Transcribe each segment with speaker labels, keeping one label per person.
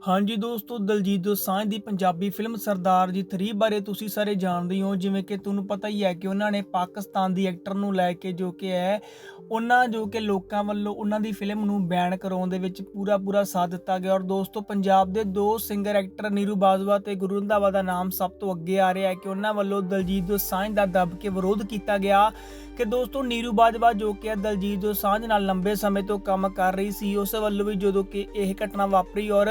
Speaker 1: ਹਾਂਜੀ ਦੋਸਤੋ, ਦਲਜੀਤ ਦੋਸਾਂਝ ਦੀ ਪੰਜਾਬੀ ਫਿਲਮ ਸਰਦਾਰ ਜੀ 3 ਬਾਰੇ ਤੁਸੀਂ ਸਾਰੇ ਜਾਣਦੇ ਹੋ। ਜਿਵੇਂ ਕਿ ਤੁਹਾਨੂੰ ਪਤਾ ਹੀ ਹੈ ਕਿ ਉਹਨਾਂ ਨੇ ਪਾਕਿਸਤਾਨ ਦੀ ਐਕਟਰ ਨੂੰ ਲੈ ਕੇ ਜੋ ਕਿ ਹੈ, ਉਹਨਾਂ ਜੋ ਕਿ ਲੋਕਾਂ ਵੱਲੋਂ ਉਹਨਾਂ ਦੀ ਫਿਲਮ ਨੂੰ ਬੈਨ ਕਰਾਉਣ ਦੇ ਵਿੱਚ ਪੂਰਾ ਪੂਰਾ ਸਾਥ ਦਿੱਤਾ ਗਿਆ। ਔਰ ਦੋਸਤੋ, ਪੰਜਾਬ ਦੇ ਦੋ ਸਿੰਗਰ ਐਕਟਰ ਨੀਰੂ ਬਾਜਵਾ ਤੇ ਗੁਰੂ ਰੰਧਾਵਾ ਦਾ ਨਾਮ ਸਭ ਤੋਂ ਅੱਗੇ ਆ ਰਿਹਾ ਹੈ ਕਿ ਉਹਨਾਂ ਵੱਲੋਂ ਦਲਜੀਤ ਦੋਸਾਂਝ ਦਾ ਦੱਬ ਕੇ ਵਿਰੋਧ ਕੀਤਾ ਗਿਆ ਕਿ ਦੋਸਤੋ, ਨੀਰੂ ਬਾਜਵਾ ਜੋ ਕਿ ਹੈ, ਦਲਜੀਤ ਦੋਸਾਂਝ ਨਾਲ ਲੰਬੇ ਸਮੇਂ ਤੋਂ ਕੰਮ ਕਰ ਰਹੀ ਸੀ, ਉਸ ਵੱਲੋਂ ਵੀ ਜਦੋਂ ਕਿ ਇਹ ਘਟਨਾ ਵਾਪਰੀ ਔਰ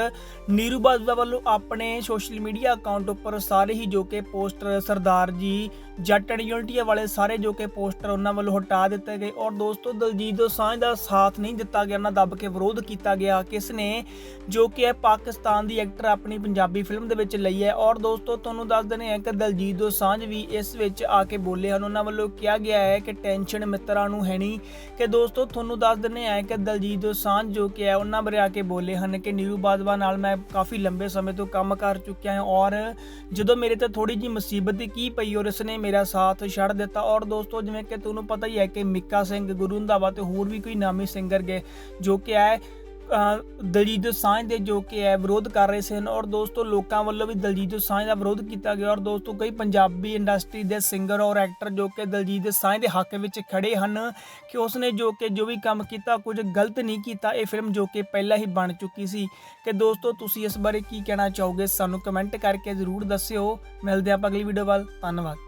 Speaker 1: ਨੀਰੂ ਬਾਜਵਾ ਵੱਲੋਂ ਆਪਣੇ ਸੋਸ਼ਲ ਮੀਡੀਆ ਅਕਾਊਂਟ ਉੱਪਰ ਸਾਰੇ ਹੀ ਜੋ ਕਿ ਪੋਸਟਰ ਸਰਦਾਰ ਜੀ, ਜੱਟ ਐਂਡ ਯੂਨਿਟੀ ਵਾਲੇ ਸਾਰੇ ਜੋ ਕਿ ਪੋਸਟਰ ਉਹਨਾਂ ਵੱਲੋਂ ਹਟਾ ਦਿੱਤੇ ਗਏ ਔਰ ਦੋਸਤੋ ਦਲਜੀਤ ਦੋਸਾਂਝ ਦਾ ਸਾਥ ਨਹੀਂ ਦਿੱਤਾ ਗਿਆ, ਉਹਨਾਂ ਦੱਬ ਕੇ ਵਿਰੋਧ ਕੀਤਾ ਗਿਆ। ਕਿਸ ਨੇ? ਜੋ ਕਿ ਹੈ ਪਾਕਿਸਤਾਨ ਦੀ ਐਕਟਰ ਆਪਣੀ ਪੰਜਾਬੀ ਫਿਲਮ ਦੇ ਵਿੱਚ ਲਈ ਹੈ ਔਰ ਦੋਸਤੋ ਤੁਹਾਨੂੰ ਦੱਸ ਦਿੰਦੇ ਹੈ ਕਿ ਦਲਜੀਤ ਦੋਸਾਂਝ ਵੀ ਇਸ ਵਿੱਚ ਆ ਕੇ ਬੋਲੇ ਹਨ। ਉਹਨਾਂ ਵੱਲੋਂ ਕਿਹਾ ਗਿਆ ਹੈ ਕਿ ਟੈਨਸ਼ਨ ਮਿੱਤਰਾਂ ਨੂੰ ਹੈ ਨਹੀਂ ਕਿ ਦੋਸਤੋ ਤੁਹਾਨੂੰ ਦੱਸ ਦਿੰਦੇ ਹਾਂ ਕਿ ਦਲਜੀਤ ਦੋਸਾਂਝ ਜੋ ਕਿ ਹੈ, ਉਹਨਾਂ ਬਾਰੇ ਆ ਕੇ ਬੋਲੇ ਹਨ ਕਿ ਨੀਰੂ ਬਾਜਵਾ ਨਾਲ ਮੈਂ ਕਾਫੀ ਲੰਬੇ ਸਮੇਂ ਤੋਂ ਕੰਮ ਕਰ ਚੁੱਕਿਆ ਹਾਂ ਔਰ ਜਦੋਂ ਮੇਰੇ ਤੇ ਥੋੜੀ ਜੀ ਮੁਸੀਬਤ ਕੀ ਪਈ, ਔਰ ਉਸਨੇ ਮੇਰਾ ਸਾਥ ਛੱਡ ਦਿੱਤਾ। ਔਰ ਦੋਸਤੋ, ਜਿਵੇਂ ਕਿ ਤੁਹਾਨੂੰ ਪਤਾ ਹੀ ਹੈ ਕਿ ਮਿੱਕਾ ਸਿੰਘ ਗੁਰੂ ਰੰਧਾਵਾ ਤੇ ਹੋਰ ਵੀ ਕੋਈ ਨਾਮੀ ਸਿੰਗਰ ਗਏ, ਜੋ ਕਿ ਹੈ ਦਲਜੀਤ ਦੋਸਾਂਝ ਦੇ ਜੋ ਕਿ ਹੈ ਵਿਰੋਧ ਕਰ ਰਹੇ ਸਨ ਔਰ ਦੋਸਤੋ ਲੋਕਾਂ ਵੱਲੋਂ ਵੀ ਦਲਜੀਤ ਦੋਸਾਂਝ ਦਾ ਵਿਰੋਧ ਕੀਤਾ ਗਿਆ ਔਰ ਦੋਸਤੋ ਕਈ ਪੰਜਾਬੀ ਇੰਡਸਟਰੀ ਦੇ ਸਿੰਗਰ ਔਰ ਐਕਟਰ ਜੋ ਕਿ ਦਲਜੀਤ ਦੋਸਾਂਝ ਦੇ ਹੱਕ ਵਿੱਚ ਖੜੇ ਹਨ ਕਿ ਉਸਨੇ ਜੋ ਕਿ ਜੋ ਵੀ ਕੰਮ ਕੀਤਾ, ਕੁਝ ਗਲਤ ਨਹੀਂ ਕੀਤਾ, ਇਹ ਫਿਲਮ ਜੋ ਕਿ ਪਹਿਲਾਂ ਹੀ ਬਣ ਚੁੱਕੀ ਸੀ। ਕਿ ਦੋਸਤੋ ਤੁਸੀਂ ਇਸ ਬਾਰੇ ਕੀ ਕਹਿਣਾ ਚਾਹੋਗੇ ਸਾਨੂੰ ਕਮੈਂਟ ਕਰਕੇ ਜ਼ਰੂਰ ਦੱਸਿਓ। ਮਿਲਦੇ ਆਪਾਂ ਅਗਲੀ ਵੀਡੀਓ ਵੱਲ। ਧੰਨਵਾਦ।